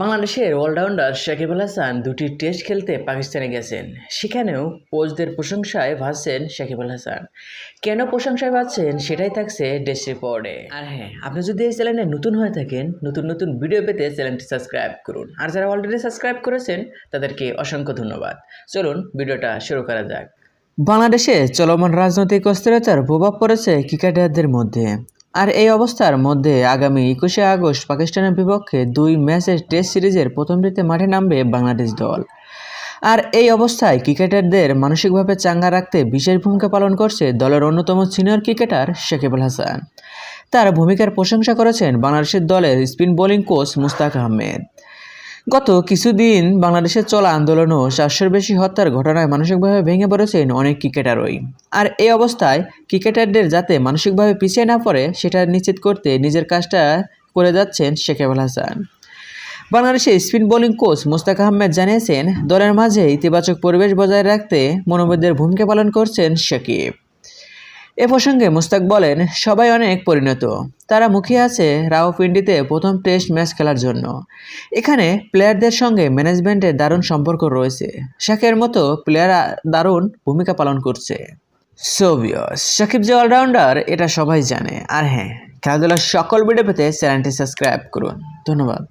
বাংলাদেশের অলরাউন্ডার সাকিব আল হাসান দুটি টেস্ট খেলতে পাকিস্তানে গেছেন। সেখানেও কোচদের প্রশংসায় ভাসছেন সাকিব আল হাসান। কেন প্রশংসায় ভাসছেন সেটাই থাকছে ডেস্ক রিপোর্টে। আর হ্যাঁ আপনি যদি এই চ্যানেলে নতুন হয়ে থাকেন, নতুন নতুন ভিডিও পেতে চ্যানেলটি সাবস্ক্রাইব করুন। আর যারা অলরেডি সাবস্ক্রাইব করেছেন, তাদেরকে অসংখ্য ধন্যবাদ। চলুন ভিডিওটা শুরু করা যাক। বাংলাদেশে চলমান রাজনৈতিক অস্থিরতার প্রভাব পড়েছে ক্রিকেটারদের মধ্যে। আর এই অবস্থার মধ্যে আগামী একুশে আগস্ট পাকিস্তানের বিপক্ষে দুই ম্যাচের টেস্ট সিরিজের প্রথমটিতে মাঠে নামবে বাংলাদেশ দল। আর এই অবস্থায় ক্রিকেটারদের মানসিকভাবে চাঙ্গা রাখতে বিশেষ ভূমিকা পালন করছে দলের অন্যতম সিনিয়র ক্রিকেটার সাকিব হাসান। তার ভূমিকার প্রশংসা করেছেন বাংলাদেশের দলের spin bowling coach Mushtaq Ahmed. গত কিছুদিন বাংলাদেশের চলা আন্দোলন ও চারশোর বেশি হত্যার ঘটনায় মানসিকভাবে ভেঙে পড়েছেন অনেক ক্রিকেটারই। আর এই অবস্থায় ক্রিকেটারদের যাতে মানসিকভাবে পিছিয়ে না পড়ে, সেটা নিশ্চিত করতে নিজের কাজটা করে যাচ্ছেন শেখেব আল হাসান। বাংলাদেশের spin bowling coach Mushtaq Ahmed জানিয়েছেন, দলের মাঝে ইতিবাচক পরিবেশ বজায় রাখতে মনোবিদদের ভূমিকা পালন করছেন সাকিব এ প্রসঙ্গে মুস্তাক বলেন, সবাই অনেক পরিণত। তারা মুখিয়ে আছে রাওপিন্ডিতে প্রথম টেস্ট ম্যাচ খেলার জন্য। এখানে প্লেয়ারদের সঙ্গে ম্যানেজমেন্টের দারুণ সম্পর্ক রয়েছে। শাকের মতো প্লেয়ার দারুণ ভূমিকা পালন করছে। সোভিয়স সাকিব যে অলরাউন্ডার, এটা সবাই জানে। আর হ্যাঁ খেলাধুলার সকল ভিডিও পেতে চ্যানেলটি সাবস্ক্রাইব করুন। ধন্যবাদ।